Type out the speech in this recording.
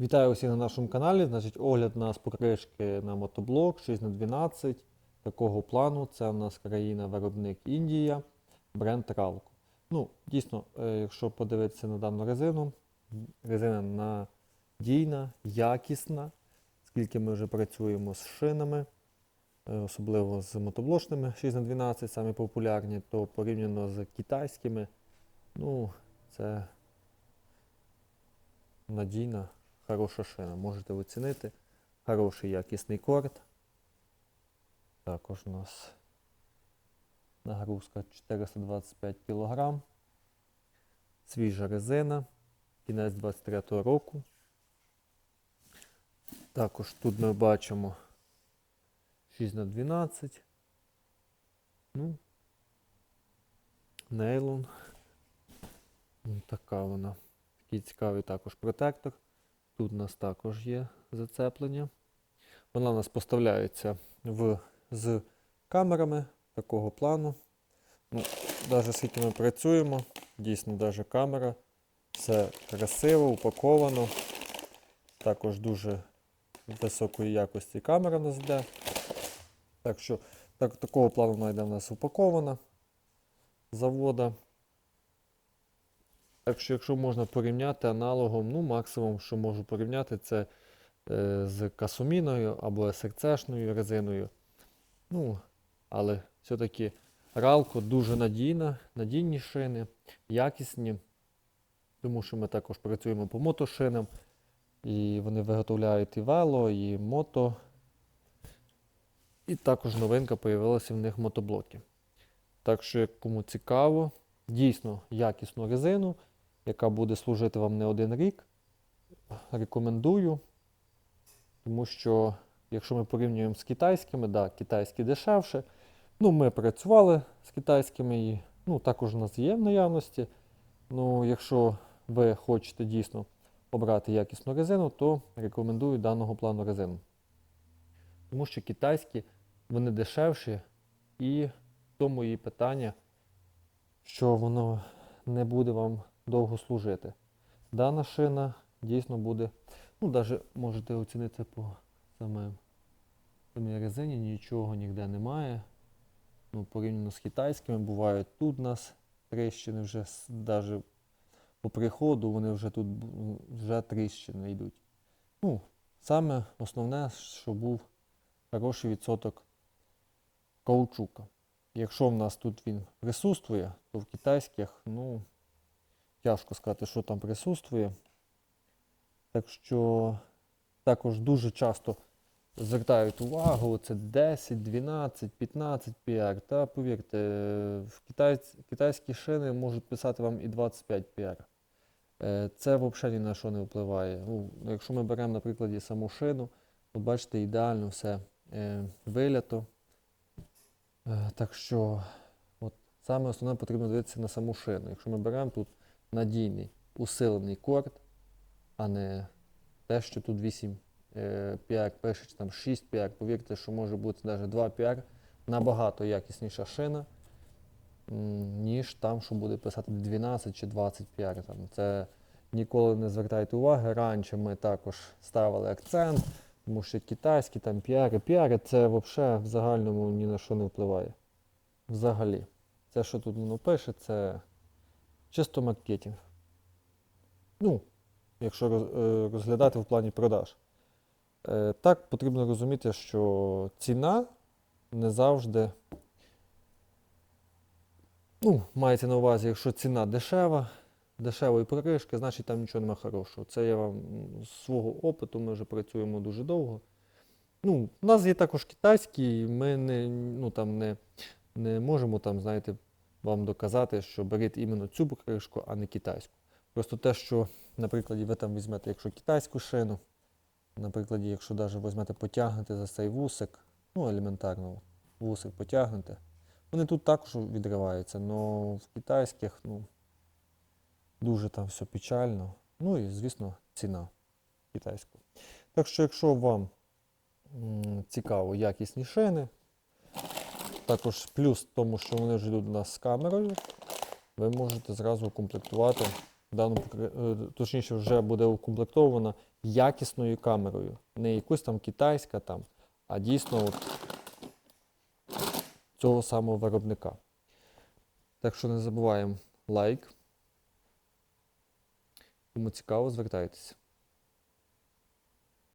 Вітаю усіх на нашому каналі. Значить, огляд на покришки на мотоблок 6х12. Такого плану. Це у нас країна-виробник Індія, бренд Ralco. Ну, дійсно, е, якщо подивитися на дану резину, резина надійна, якісна, скільки ми вже працюємо з шинами, е, особливо з мотоблочними 6х12, самі популярні, то порівняно з китайськими, ну, це надійна, хороша шина. Можете оцінити. Хороший якісний корд. Також у нас нагрузка 425 кг. Свіжа резина. Кінець 23 року. Також тут ми бачимо 6 на 12. Ну, нейлон. Така вона. Такий цікавий також протектор. Тут у нас також є зацеплення. Вона у нас поставляється в, з камерами такого плану. Ну, Навіть скільки ми працюємо, дійсно навіть камера. Все красиво, упаковано. Також дуже високої якості камера нас йде. Так що так, такого плану вона йде в нас упакована завода. Так що, якщо можна порівняти аналогом, ну максимум, що можу порівняти, це е, з касуміною або SRC-шною резиною. Ну, але все-таки Ралко дуже надійна, надійні шини, якісні, тому що ми також працюємо по мотошинам, і вони виготовляють і вело, і мото. І також новинка появилася в них мотоблоки. Так що, як кому цікаво, дійсно якісну резину, яка буде служити вам не один рік, рекомендую. Тому що, якщо ми порівнюємо з китайськими, да, китайські дешевше. Ну, ми працювали з китайськими і ну, також у нас є в наявності. Ну, якщо ви хочете дійсно обрати якісну резину, то рекомендую даного плану резину. Тому що китайські вони дешевші, і в тому і питання, що воно не буде вам довго служити. Дана шина дійсно буде, ну, навіть можете оцінити по саме, самій резині, нічого ніде немає. Ну, порівняно з китайськими, бувають тут у нас тріщини вже навіть по приходу, вони вже тут вже тріщини йдуть. Ну, саме основне, що був хороший відсоток каучука. Якщо в нас тут він присутствує, то в китайських, ну, тяжко сказати, що там присутствує. Так що також дуже часто звертають увагу, це 10, 12, 15 PR. Та повірте, в китайсь, китайські шини можуть писати вам і 25 PR. Е, Це взагалі ні на що не впливає. Ну, якщо ми беремо, на прикладі саму шину, то бачите, ідеально все е, вилято. Е, Так що, от, саме основне потрібно дивитися на саму шину. Якщо ми беремо тут надійний усилений корд, а не те, що тут 8 е, піар пише, чи там 6 піар, повірте, що може бути навіть 2 піар, набагато якісніша шина, ніж там, що буде писати 12 чи 20 піар. Там. Це ніколи не звертайте уваги. Раніше ми також ставили акцент, тому що китайські там піари, піари це взагалі в загальному ні на що не впливає. Взагалі. Це, що тут воно пише, це чисто маркетинг. Ну, якщо е, розглядати в плані продаж. Е, Так, потрібно розуміти, що ціна не завжди. Ну, мається на увазі, якщо ціна дешева, дешевої проришки, значить там нічого немає хорошого. Це я вам з свого опиту, ми вже працюємо дуже довго. Ну, у нас є також китайські, ми не, ну, там не, не можемо там, знаєте, вам доказати, що беріть іменно цю покришку, а не китайську. Просто те, що, наприклад, ви там візьмете, якщо китайську шину, наприклад, якщо навіть візьмете потягнете за цей вусик, ну елементарно, вусик потягнете, вони тут також відриваються, але в китайських ну, дуже там все печально. Ну і, звісно, ціна китайську. Так що, якщо вам цікаво якісні шини, також плюс в тому, що вони вже йдуть у нас з камерою, ви можете зразу укомплектувати покр- е, точніше, вже буде укомплектована якісною камерою. Не якусь там китайська там, а дійсно от цього самого виробника. Так що не забуваємо лайк. Кому цікаво, звертайтеся.